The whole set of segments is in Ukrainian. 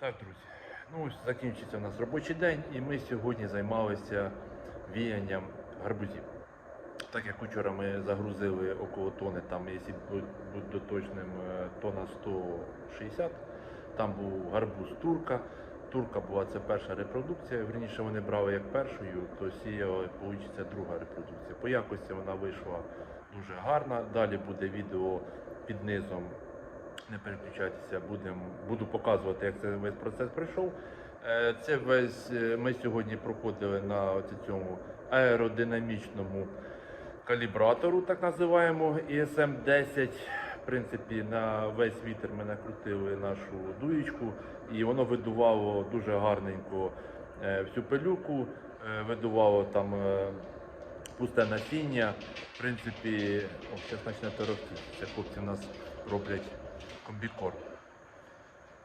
Так, друзі, ну ось закінчиться у нас робочий день, і ми сьогодні займалися віянням гарбузів. Так як вчора ми загрузили около тони, там, якщо бути точним, е, тона 160, там був гарбуз турка. Турка була це перша репродукція, верніше вони брали як першою, то сіяли, вийде друга репродукція. По якості вона вийшла дуже гарна. Далі буде відео під низом не переключайтеся, будем, буду показувати, як цей весь процес пройшов. Е, Це весь е, ми сьогодні проходили на цьому аеродинамічному калібратору, так називаємо ISM 10. В принципі, на весь вітер ми накрутили нашу дуєчку, і воно видувало дуже гарненько е, всю пилюку, видувало там пусте насіння. В принципі, зараз почне торохтіти. Це хлопці в нас роблять комбікорм.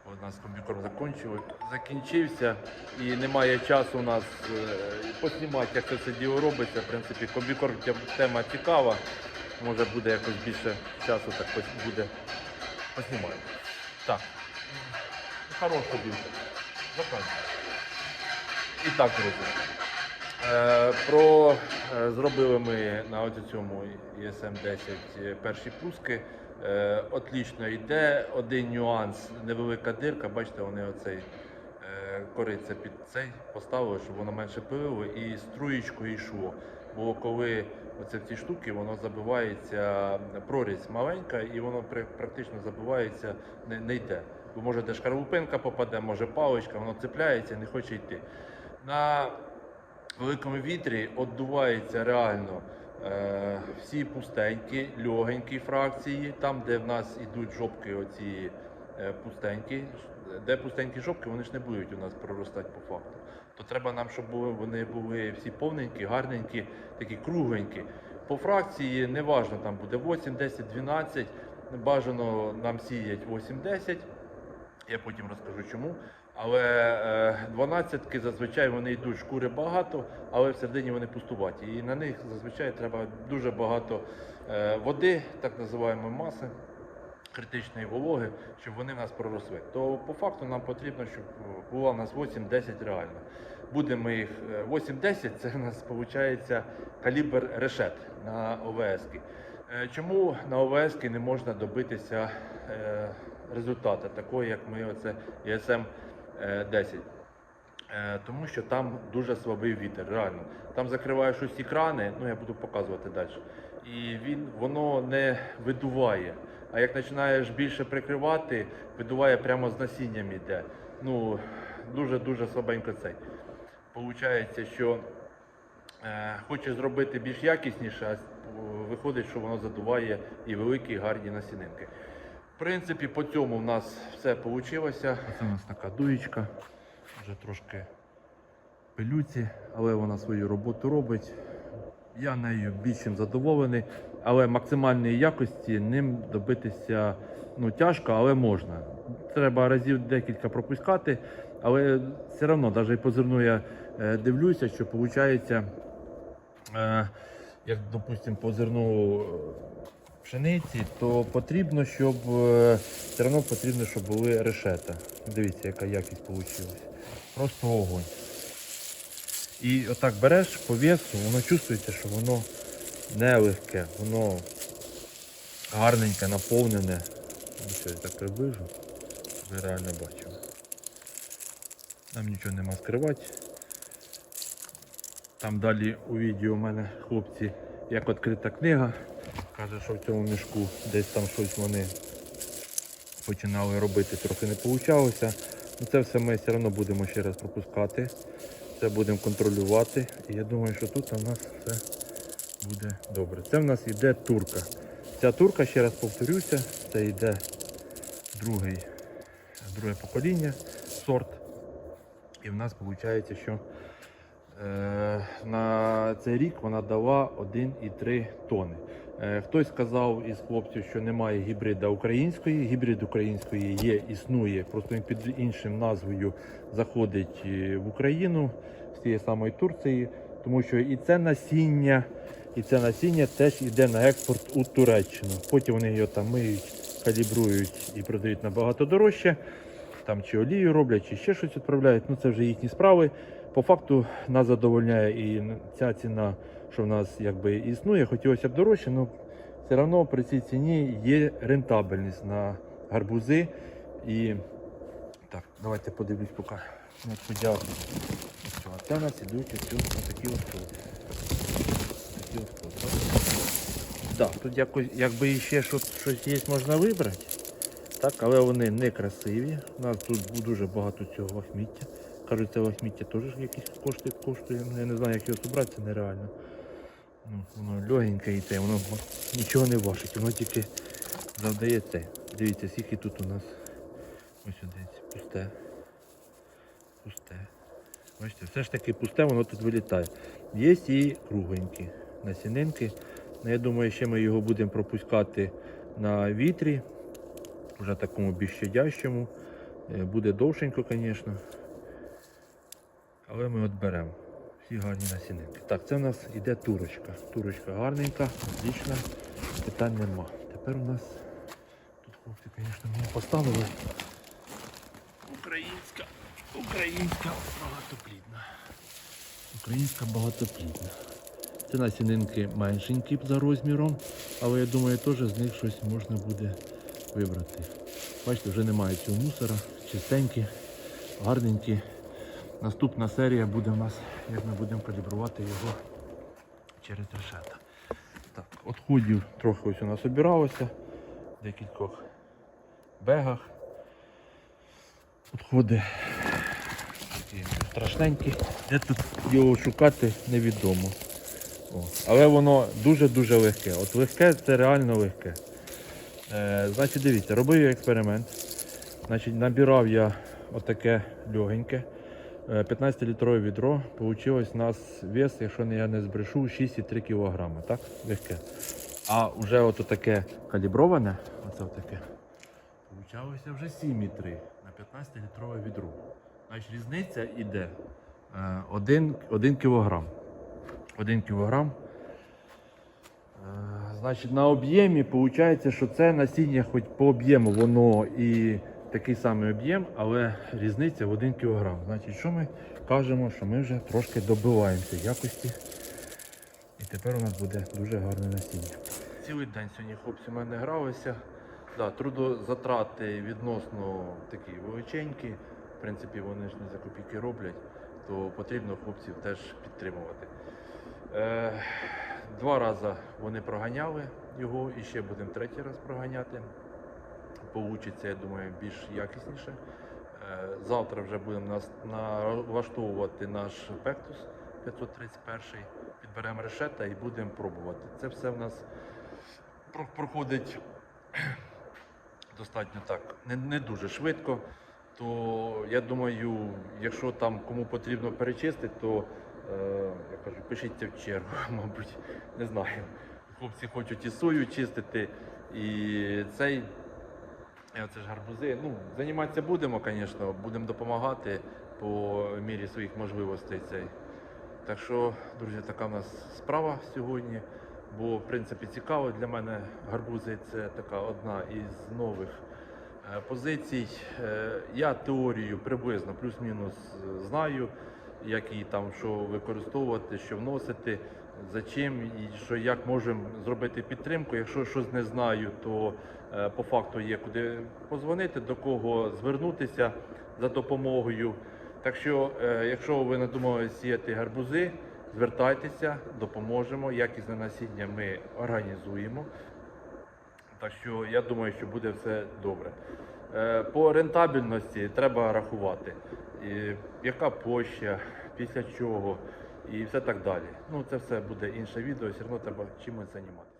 У нас комбікорм закінчив, закінчився і немає часу у нас е, поснімати, як це все діло робиться. В принципі, комбікорм тема цікава. Може буде якось більше часу, так буде поснімати. Так. Хороша більше. Заканчуємо. І так, друзі. Е, Про е, зробили ми на цьому ESM 10 е, перші пуски. Отлічно йде. Один нюанс, невелика дирка. Бачите, вони оцей кориця під цей поставили, щоб воно менше пилило і струєчкою йшло. Бо коли оце в ці штуки, воно забивається, прорізь маленька, і воно практично забивається, не, не йде. Бо може де шкарлупинка попаде, може паличка, воно цепляється, не хоче йти. На великому вітрі віддувається реально е, всі пустенькі, легенькі фракції, там, де в нас йдуть жопки, оці е, пустенькі, де пустенькі жопки, вони ж не будуть у нас проростати по факту. То треба нам, щоб були, вони були всі повненькі, гарненькі, такі кругленькі. По фракції неважно, там буде 8, 10, 12. Бажано нам сіять 8-10. Я потім розкажу чому. Але е, 12-ки зазвичай вони йдуть шкури багато, але всередині вони пустуваті. І на них зазвичай треба дуже багато е, води, так називаємо маси критичної вологи, щоб вони в нас проросли. То по факту нам потрібно, щоб було у нас 8-10 реально. Будемо їх е, 8-10, це у нас виходить калібр решет на ОВС. -ки. Е, Чому на ОВС не можна добитися е, результату, такого як ми оце ESM 10? Е, Тому що там дуже слабий вітер, реально. Там закриваєш усі крани, ну я буду показувати далі. І він воно не видуває. А як починаєш більше прикривати, видуває прямо з насінням іде. Ну, дуже-дуже слабенько цей. Получається, що е, хочеш зробити більш якісніше, а е, виходить, що воно задуває і великі гарні насінинки. В принципі, по цьому в нас все вийшло. Це у нас така дуєчка, вже трошки пилюці, але вона свою роботу робить. Я нею більш задоволений, але максимальної якості ним добитися ну, тяжко, але можна. Треба разів декілька пропускати, але все одно, навіть по зерну я е, дивлюся, що виходить, е, як, допустимо, по зерну пшениці, то потрібно, щоб е, все одно потрібно, щоб були решета. Дивіться, яка якість вийшла. Просто огонь. І отак береш по весу, воно чувствується, що воно не легке, воно гарненьке, наповнене. Що, я так приближу, ви реально бачили. Нам нічого нема скривати. Там далі у відео у мене хлопці як відкрита книга. Каже, що в цьому мішку десь там щось вони починали робити, трохи не вийшло. Ну, це все ми все одно будемо ще раз пропускати. Це будемо контролювати. І я думаю, що тут у нас все буде добре. Це в нас йде турка. Ця турка, ще раз повторюся, це йде другий, друге покоління, сорт. І в нас виходить, що на цей рік вона дала 1,3 тони. Е, хтось сказав із хлопців, що немає гібрида української. Гібрид української є, існує, просто він під іншим назвою заходить е, в Україну з тієї самої Турції, тому що і це насіння, і це насіння теж йде на експорт у Туреччину. Потім вони його там миють, калібрують і продають набагато дорожче. там чи олію роблять, чи ще щось відправляють. Ну це вже їхні справи. По факту нас задовольняє і ця ціна, що в нас якби існує, хотілося б дорожче, але все одно при цій ціні є рентабельність на гарбузи. І так, давайте подивлюсь поки. Подяку. А це нас ідуть ось такі от плоди. Такі от плоди. Так, тут якось, якби ще щось, щось є, можна вибрати. Так, але вони не красиві. У нас тут дуже багато цього лахміття. Кажуть, це лахміття теж якісь коштує, коштує. Ну, Я не знаю, як його зібрати, це нереально. Ну, воно легеньке і те, воно нічого не важить, воно тільки завдає це. Дивіться, скільки тут у нас. Ось дивіться, пусте. Пусте. Бачите, все ж таки пусте, воно тут вилітає. Є і кругленькі насінинки. Ну, я думаю, ще ми його будемо пропускати на вітрі, вже такому більш щадящому. Е, Буде довшенько, звісно. Але ми от беремо. Всі гарні насінинки. Так, це у нас іде турочка. Турочка гарненька, отлічна, питань нема. Тепер у нас тут хлопці, звісно, мені поставили. Українська, українська багатоплідна. Українська багатоплідна. Це насінинки меншенькі за розміром, але я думаю, теж з них щось можна буде вибрати. Бачите, вже немає цього мусора, чистенькі, гарненькі. Наступна серія буде в нас, як ми будемо калібрувати його через решета. Так, отходів трохи ось у нас обіралося в декількох бегах. Отходи такі страшненькі. Де тут його шукати невідомо. О. Але воно дуже-дуже легке. От легке це реально легке. Е, значить, дивіться, робив я експеримент. Значить, набирав я отаке легеньке. 15-літрове відро. Получилось у нас вес, якщо я не збрешу, 6,3 кг. Так? Легке. А вже от таке каліброване, оце таке, получалося вже 7,3 на 15-літрове відро. Значить, різниця йде 1, 1 кг. 1 кг. Е, Значить, на об'ємі виходить, що це насіння хоч по об'єму воно і такий самий об'єм, але різниця в 1 кг. Значить, що ми кажемо, що ми вже трошки добиваємося якості. І тепер у нас буде дуже гарне насіння. Цілий день сьогодні хлопці в мене гралися. Да, трудозатрати відносно такі величенькі. В принципі, вони ж не за копійки роблять, то потрібно хлопців теж підтримувати. Е, два рази вони проганяли його і ще будемо третій раз проганяти. Получиться, я думаю, більш якісніше. Е, завтра вже будемо налаштовувати наш пектус 531, підберемо решета і будемо пробувати. Це все в нас проходить достатньо так, не, не дуже швидко. То я думаю, якщо там кому потрібно перечистити, то е, я кажу, пишіться в чергу, мабуть, не знаю. Хлопці хочуть і сою чистити, і цей. І оце ж гарбузи. Ну, займатися будемо, звісно, будемо допомагати по мірі своїх можливостей. Цей. Так що, друзі, така в нас справа сьогодні. Бо, в принципі, цікаво для мене гарбузи це така одна із нових е, позицій. Е, Я теорію приблизно плюс-мінус е, знаю, як її там що використовувати, що вносити, за чим і що як можемо зробити підтримку. Якщо щось не знаю, то е, по факту є куди позвонити, до кого звернутися за допомогою. Так що, е, якщо ви надумали сіяти гарбузи, звертайтеся, допоможемо. Якісне насіння ми організуємо. Так що я думаю, що буде все добре. Е, По рентабельності треба рахувати, І яка площа, після чого і все так далі. Ну це все буде інше відео, все одно треба чимось займатися.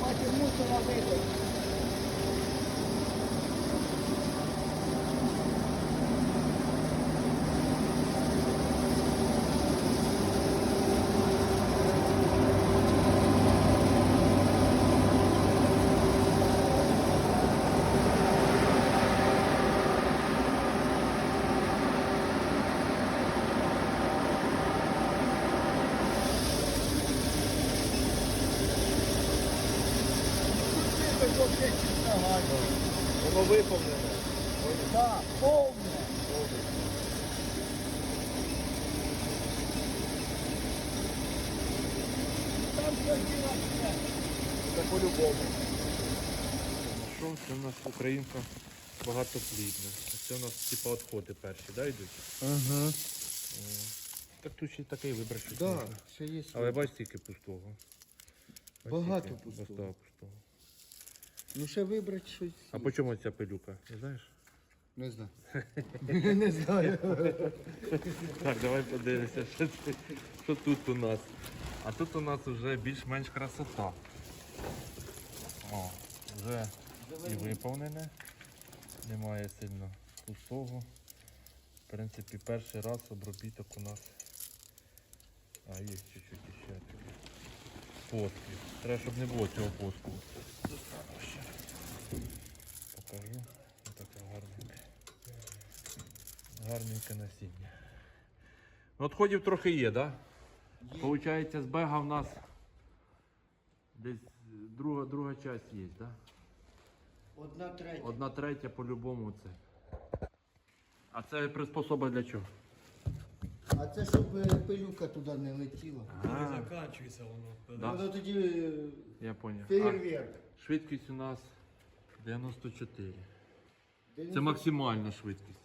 Бачив мусора вибив. було 10. Воно виповнене. Так, повне. Там все. Це по-любому. Що це у нас українка багатоплідна. Це у нас типа відходи перші, да, йдуть? Ага. Так тут ще такий вибрати. Так, ще є. Але бач тільки пустого. Багато пустого. Ну ще вибрати щось. А по чому ця пилюка? Не знаєш? Не знаю. Не знаю. Так, давай подивимося, що, це- що тут у нас. А тут у нас вже більш-менш красота. О, вже і виповнене. Немає сильно пустого. В принципі, перший раз обробіток у нас. А, є чуть-чуть ще таке. Треба, щоб не було цього поску. Достану ще. Покажу. Ось таке гарненьке. Гарненьке насіння. Ну, Отходів трохи є, так? Да? Получається, з бега в нас десь друга, друга часть є, так? Да? Одна третя. Одна третя по-любому це. А це приспособа для чого? А це щоб е, пилюка туди не летіла. А, Заканчується воно. Да. Воно тоді е, я поняв. фейерверк. Швидкість у нас 94. Де Це максимальна швидкість.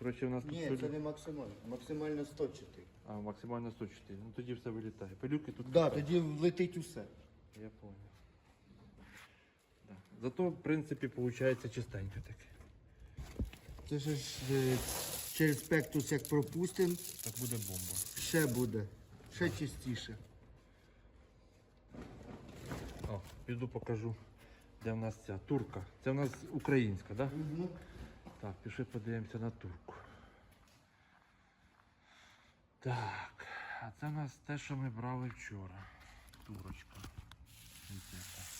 Коротше, у нас тут Ні, це не максимально. Максимально 104. а, максимально 104. Ну тоді все вилітає. Пилюки тут. Так, да, тоді летить усе. Я понял. Да. Зато, в принципі, виходить чистенько таке. Це ж е, через спектус як пропустимо, Так буде бомба. ще буде. Ще чистіше. О, піду покажу, де в нас ця турка. Це в нас українська, так? Да? Так, пішли подивимося на турку. Так, а це в нас те, що ми брали вчора. Турочка.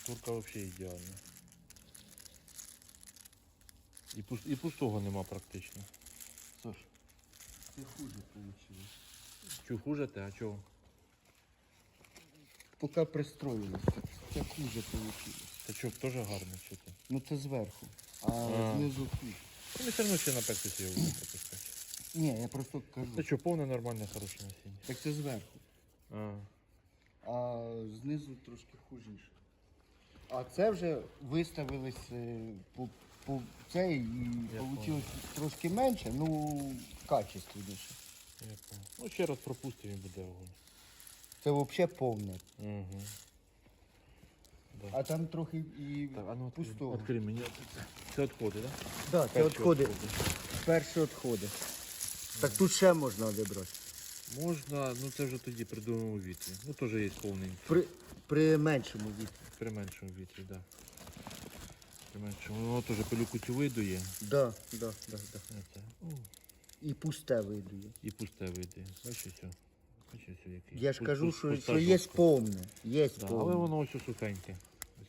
Турка взагалі ідеальна. І, пус- і пустого нема практично. Саш, Це хуже вийшло. чу хуже те, а чого? Поки пристроїлося. Це хуже вийшло. Та чого, теж гарно, що ти? Ну це зверху. А, А. знизу хуже. Ну, ми все одно ще на пектусі його будемо пропускати. Ні, я просто кажу. Та що, повне нормальне, хороше насіння. Так це зверху. А, А знизу трошки хужіше. А це вже виставились е, по, по це і вийшло трошки менше, ну качественніше. я понял. Ну, ще раз пропустимо і буде огонь. Це взагалі повне. Угу. А там трохи і Так, а ну відкрий, пустого. відкрий мені. Це, відходи, так? Да, це відходи. Перші відходи. Так тут ще можна вибрати. Можна, ну це вже тоді при другому вітрі. Ну теж є повний. При, при меншому вітрі. При меншому вітрі, так. Да. При меншому. Воно теж пилюку цю видує. Да, да, да, да. Оце. О, І пусте видує. І пусте видує. Бачиш все. Бачиш все який. Я ж Пу- кажу, пу- що, пуста що є повне. Є Да, повне. але воно ось сухеньке.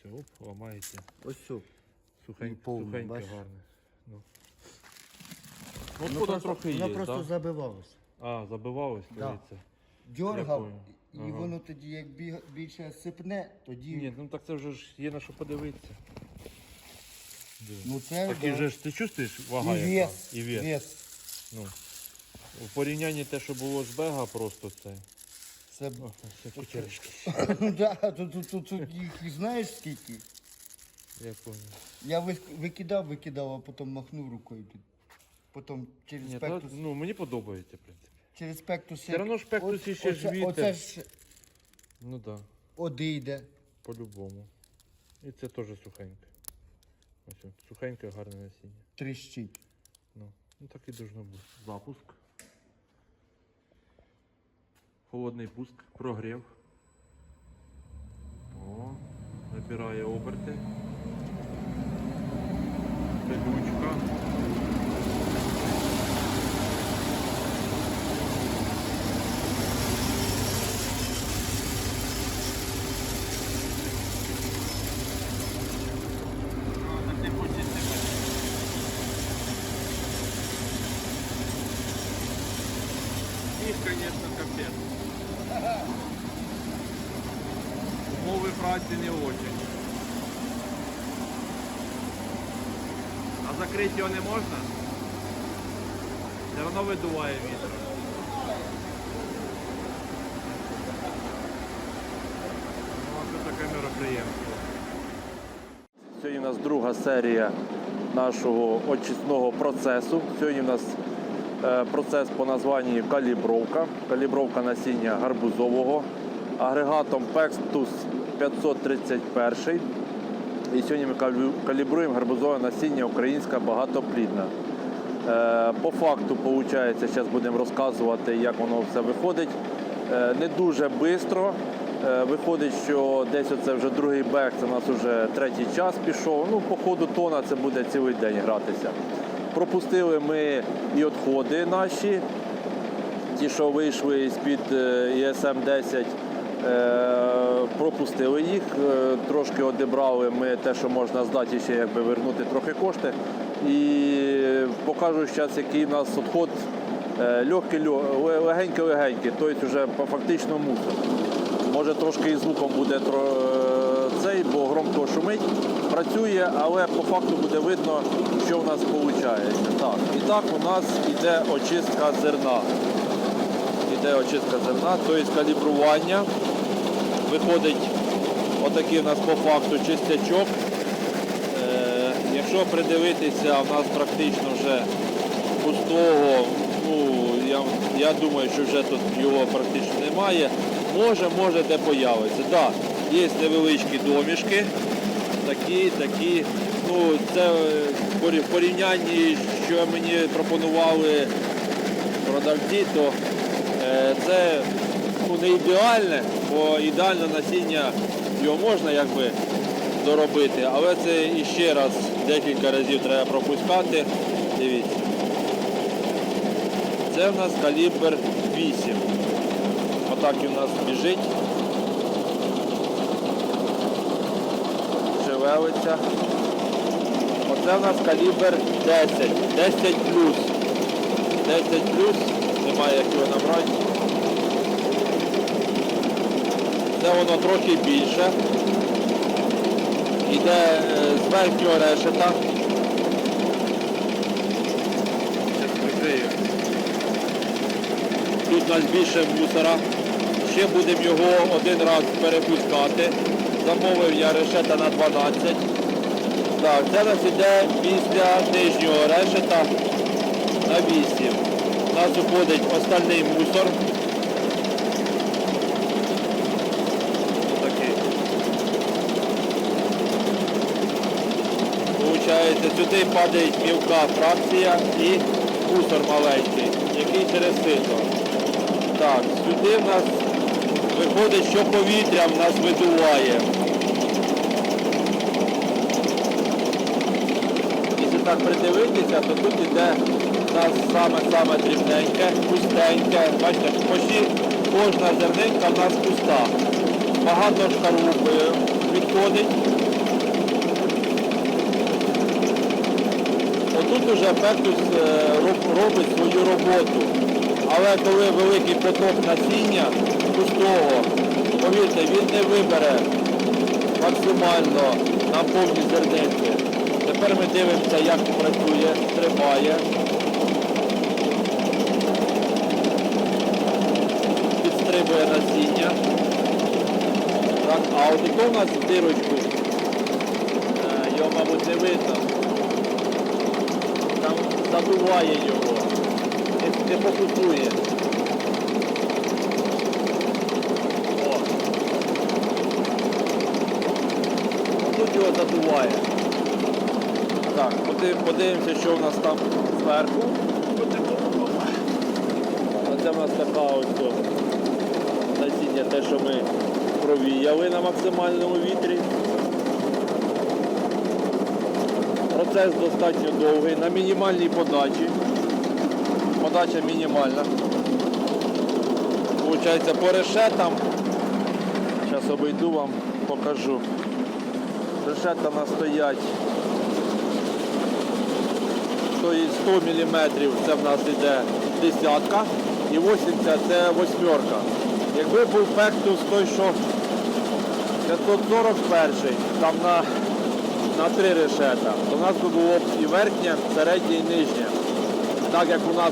Ось оп, ламається. Ось все. Сухеньке, бачиш? гарне. Ну. Ну, Воно воно просто, трохи воно є, просто да? забивалося. А, забивалось, Да. дивіться. Дьоргав, понял. і Ага. воно тоді як біг- більше сипне, тоді. Ні, ну так це вже ж є на що подивитися. Диви. Ну це Так да. і вже ж ти чувствуєш вага і яка? вес. І вес. вес. Ну. У порівнянні те, що було з бега, просто це. Це О, да, тут, тут, тут, тут їх і знаєш скільки. Я понял. Я вик- викидав, викидав, а потім махнув рукою. тут. Потім через Ні, та, спектус. ну мені подобається, в принципі. Через спектус. Все одно ж спектусі ще ж оце, вітер. оце ж Ну так, да, одійде. по-любому. І це теж сухеньке. Ось от, сухеньке, гарне насіння. Тріщить. Ну, ну так і должно бути. Запуск. Холодний пуск, прогрів. О, набирає оберти. Пилючка. Його не можна? Все одно видуває вітер. Ну, це таке мероприємство. Сьогодні у нас друга серія нашого очисного процесу. Сьогодні у нас е, процес по названні калібровка. Калібровка насіння гарбузового агрегатом Pextus 531. І сьогодні ми калібруємо гарбузове насіння українська багатоплідна. Е, По факту, виходить, зараз будемо розказувати, як воно все виходить. Е, Не дуже швидко. Виходить, що десь оце вже другий бек, це у нас вже третій час пішов. Ну, по ходу тона це буде цілий день гратися. Пропустили ми і відходи наші, ті, що вийшли з-під ІСМ 10, е, пропустили їх, е, трошки одібрали ми те, що можна здати, ще якби вернути трохи кошти. І покажу зараз, який у нас відход е, легенький-легенький, тобто вже фактично мусор. Може трошки і звуком буде цей, бо громко шумить, працює, але по факту буде видно, що в нас виходить. Так, і так у нас йде очистка зерна. Іде очистка зерна, тобто калібрування. Виходить отакий у нас по факту чистячок. Е, якщо придивитися, у нас практично вже пустого, ну, я, я думаю, що вже тут його практично немає. Може, може де появиться. Так, є невеличкі домішки, такі, такі. Ну, це е, в порівнянні, що мені пропонували продавці, то е, це ну, не ідеальне, бо ідеальне насіння його можна якби доробити, але це іще раз декілька разів треба пропускати. Дивіться. Це в нас калібр 8. Отак він у нас біжить. Шевелиться. Оце в нас калібр 10. 10 плюс. 10 плюс. Немає як його набрати. Це воно трохи більше. Іде е, з верхнього решета. Тут у нас більше мусора. Ще будемо його один раз перепускати. Замовив я решета на 12. Так, це нас іде після нижнього решета на 8. У нас уходить остальний мусор. Отакий. Получається, сюди падає мілка фракція і мусор маленький, який через сито. Так, сюди в нас виходить, що повітря в нас видуває. Якщо так придивитися, то тут іде у нас саме-саме дрібненьке, пустеньке. Бачите, почти кожна зернинка в нас пуста. Багато шкарлупи відходить. Отут уже Пектус е, робить свою роботу. Але коли великий поток насіння пустого, повірте, він не вибере максимально на повні зернинки. Тепер ми дивимося, як працює, стрибає. Підстрибує насіння. Так, а от у нас дирочку, е, його, мабуть, не видно. Там його, не, не фокусує. О. Тут його задуває. Так, подивимося, що в нас там зверху. Оце в нас така ось насіння, те, що ми провіяли на максимальному вітрі. Процес достатньо довгий, на мінімальній подачі. Подача мінімальна. Получається по решетам. Зараз обійду вам, покажу. Решета у нас стоять. То 100 мм це в нас йде десятка і 80 це восьмерка. Якби був пектус той, що 541, там на на три решета, в нас би було б і верхнє, середнє і нижнє. Так як у нас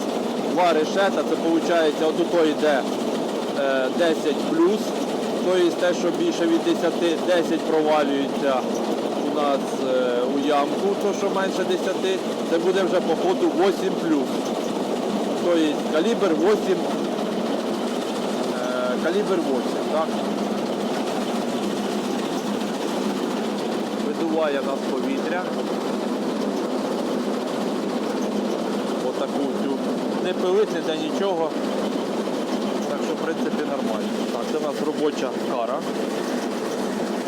два решета, це виходить, от ото йде е, 10 плюс, тобто те, що більше від 10, 10 провалюється у нас е, у ямку, то що менше 10, це буде вже по ходу 8 плюс. Тобто калібр 8, е, калібр 8, так? Видуває нас повітря. Отаку цю. Не пилить, ніде нічого. Так що, в принципі, нормально. Так, це у нас робоча кара,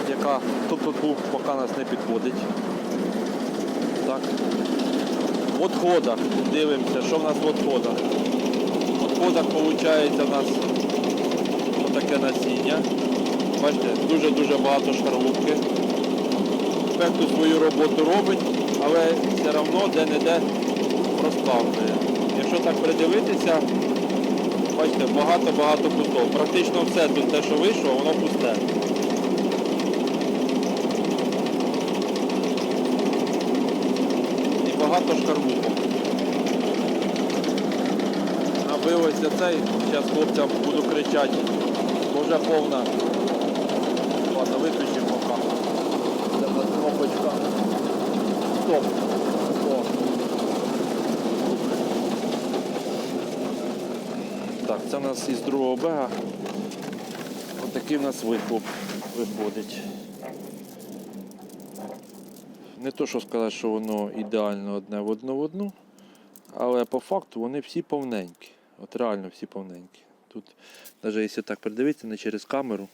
яка тут, тут був, поки нас не підходить. Так. В отходах дивимося, що в нас в отходах. В отходах виходить у нас отаке насіння. Бачите, дуже-дуже багато шкарлупки. Спекту свою роботу робить, але все одно де-не-де проставлює. Якщо так придивитися, бачите, багато-багато пустого. Практично все тут те, що вийшло, воно пусте. І багато шкарлупок. Набилося цей, зараз хлопцям буду кричати, бо вже повна. Ладно, виключимо поки. Це в нас кнопочка. Стоп. О. Так, це у нас із другого бега. Отакий у нас вихлоп виходить. Не то, що сказати, що воно ідеально одне в одну в одну, але по факту вони всі повненькі. От реально всі повненькі. Тут, навіть якщо так придивитися не через камеру,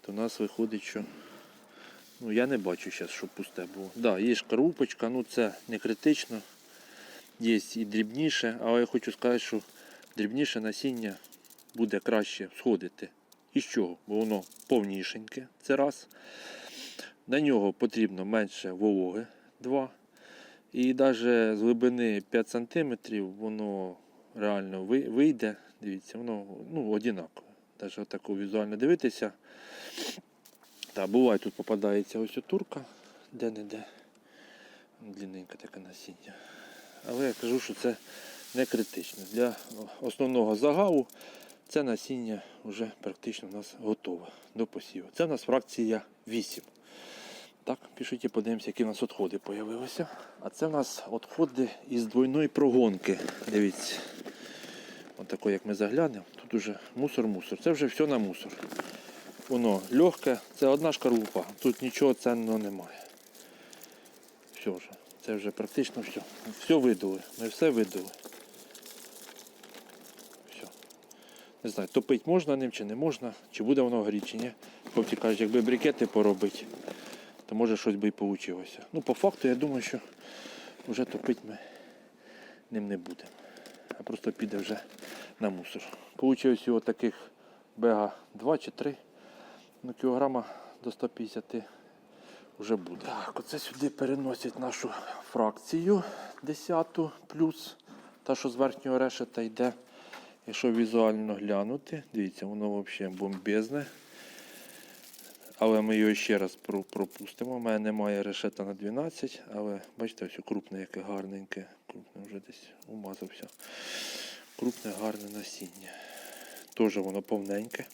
то у нас виходить, що ну, я не бачу зараз, щоб пусте було. Так, да, є шкарупочка, ну це не критично. Є і дрібніше, але я хочу сказати, що дрібніше насіння буде краще сходити. І з чого? Бо воно повнішеньке, це раз. На нього потрібно менше вологи 2. І навіть з глибини 5 см воно реально вийде. Дивіться, воно ну, однакове. Навіть отако візуально дивитися. Та, буває тут попадається ось турка, де-не-де. Длинненьке таке насіння. Але я кажу, що це не критично. Для основного загалу це насіння вже практично у нас готове до посіву. Це у нас фракція 8. Так, пишіть, подивимося, які у нас відходи з'явилися. А це у нас відходи із двойної прогонки. Дивіться. Отако, як ми заглянемо, тут уже мусор-мусор. Це вже все на мусор. Воно легке, це одна шкарлупа, тут нічого ценного немає. Все вже. Це вже практично все. Все видали. Ми все видали. Все. Не знаю, топити можна ним чи не можна, чи буде воно горіти, чи ні. Хлопці кажуть, якби брикети поробити, то може щось би і вийшло. Ну, по факту, я думаю, що вже топити ми ним не будемо. А просто піде вже на мусор. Получилось всього таких бега 2 чи 3 ну, кілограма до 150 вже буде. Так, оце сюди переносять нашу фракцію 10 плюс та, що з верхнього решета йде. Якщо візуально глянути, дивіться, воно взагалі бомбезне. Але ми його ще раз пропустимо. У мене немає решета на 12, але бачите, ось крупне, яке гарненьке. Крупне вже десь умазався. Крупне гарне насіння. Теж воно повненьке.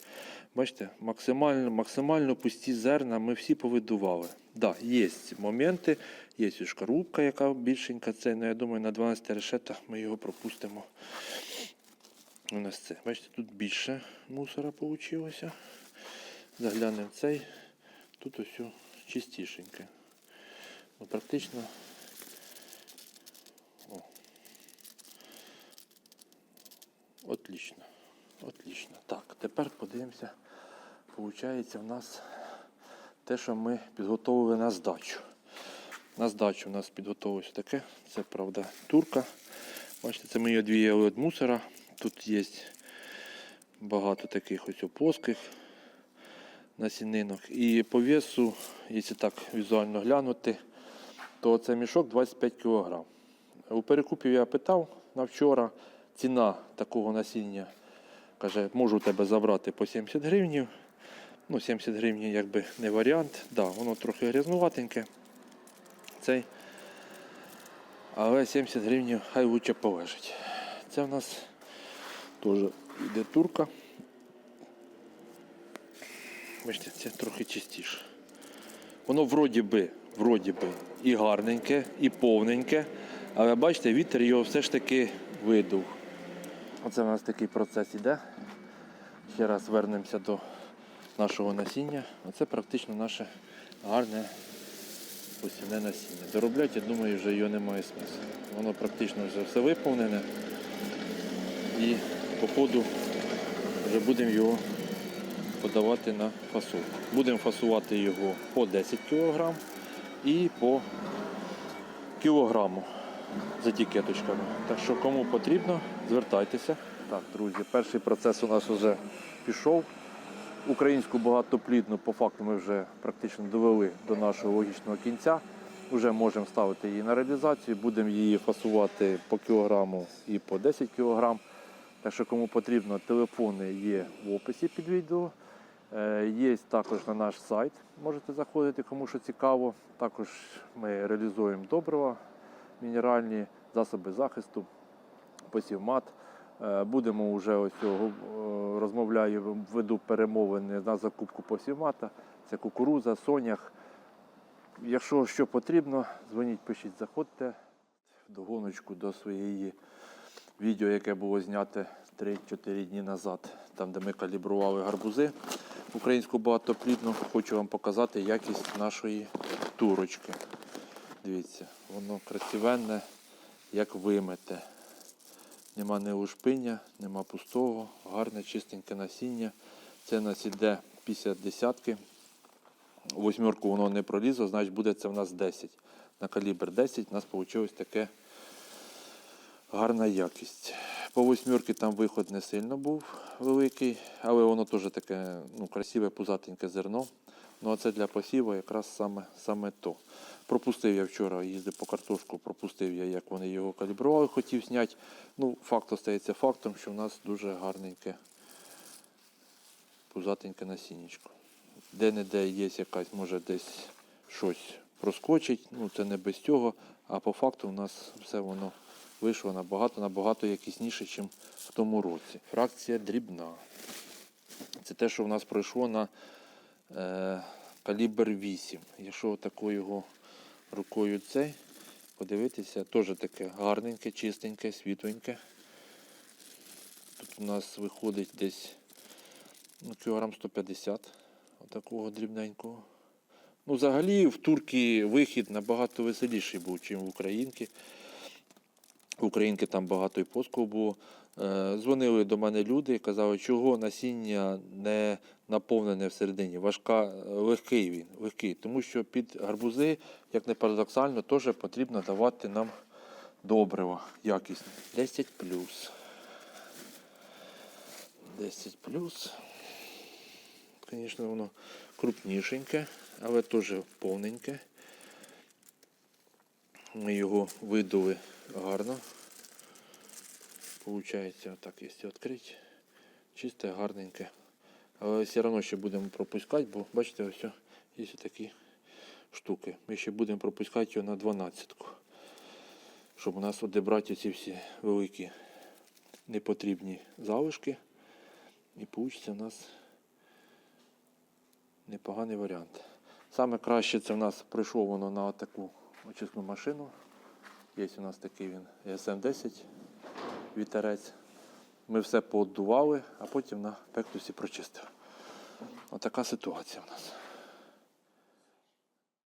Бачите, максимально, максимально пусті зерна ми всі повидували. Да, є моменти, є шкарубка, яка більшенька. Це, ну, я думаю, на 12 решетах ми його пропустимо. У нас це. Бачите, тут більше мусора вийшло. Заглянемо цей. Тут ось чистішеньке. Ну, практично. О. Отлично. Отлично. Так, тепер подивимося. Получається в нас те, що ми підготовили на здачу. На здачу у нас підготовилось таке. Це правда турка. Бачите, це ми її одвіяли від мусора. Тут є багато таких ось плоских насінинок. І по весу, якщо так візуально глянути, то це мішок 25 кг. У перекупів я питав на вчора, ціна такого насіння, каже, можу тебе забрати по 70 гривнів. Ну, 70 гривень якби не варіант. Да, воно трохи грязнуватеньке. цей. Але 70 гривень хай лучше полежить. Це в нас теж йде турка. Бачите, це трохи чистіше. Воно вроді би, вроді би і гарненьке, і повненьке. Але бачите, вітер його все ж таки видув. Оце в нас такий процес іде. Ще раз вернемося до нашого насіння. Оце практично наше гарне посівне насіння. Доробляти, я думаю, вже його немає смислу. Воно практично вже все виповнене. І по ходу вже будемо його подавати на фасовку. Будемо фасувати його по 10 кг і по кілограму з етикеточками. Так що кому потрібно, звертайтеся. Так, друзі, перший процес у нас вже пішов. Українську багатоплідну по факту ми вже практично довели до нашого логічного кінця. Вже можемо ставити її на реалізацію, будемо її фасувати по кілограму і по 10 кілограм. Так що кому потрібно, телефони є в описі під відео. Е, Є також на наш сайт, можете заходити, кому що цікаво. Також ми реалізуємо добрива, мінеральні засоби захисту, посівмат. Е, Будемо вже ось е, розмовляю, веду перемовини на закупку посівмата. Це кукуруза, сонях. Якщо що потрібно, дзвоніть, пишіть, заходьте в догоночку до своєї відео, яке було знято 3-4 дні назад, там, де ми калібрували гарбузи українську багатоплідну. Хочу вам показати якість нашої турочки. Дивіться, воно красивенне, як вимите. Нема не лушпиння, нема пустого, гарне чистеньке насіння. Це у нас іде після десятки. Восьмерку воно не пролізло, значить буде це в нас 10. На калібр 10 у нас вийшло таке гарна якість. По восьмерки там виход не сильно був великий, але воно теж таке ну, красиве пузатеньке зерно. Ну а це для посіву якраз саме, саме то. Пропустив я вчора, їздив по картошку, пропустив я, як вони його калібрували, хотів зняти. Ну, факт остається фактом, що в нас дуже гарненьке пузатеньке насіннячко. Де-не-де є якась, може десь щось проскочить, ну це не без цього, а по факту у нас все воно вийшло набагато, набагато якісніше, ніж в тому році. Фракція дрібна. Це те, що в нас пройшло на калібр 8. Якщо такою його рукою цей, подивитися, теж таке гарненьке, чистеньке, світленьке. Тут у нас виходить десь ну, кілограм 150 отакого дрібненького. Ну, взагалі в турки вихід набагато веселіший був, ніж в українки. В українки там багато і поску було. Е, Дзвонили до мене люди і казали, чого насіння не наповнене всередині. Важка, е, легкий він, легкий. Тому що під гарбузи, як не парадоксально, теж потрібно давати нам добрива якісне. 10 плюс. 10 плюс. Звісно, воно крупнішеньке, але теж повненьке. Ми його видули гарно. Получається, отак, якщо відкрити, чисте, гарненьке. Але все одно ще будемо пропускати, бо бачите, ось є такі штуки. Ми ще будемо пропускати його на 12 щоб у нас одібрати ці всі великі непотрібні залишки. І вийде у нас непоганий варіант. Саме краще це в нас прийшло воно на таку очисну машину. Є у нас такий він СМ-10 вітерець. Ми все пооддували, а потім на пектусі прочистили. Отака ситуація в нас.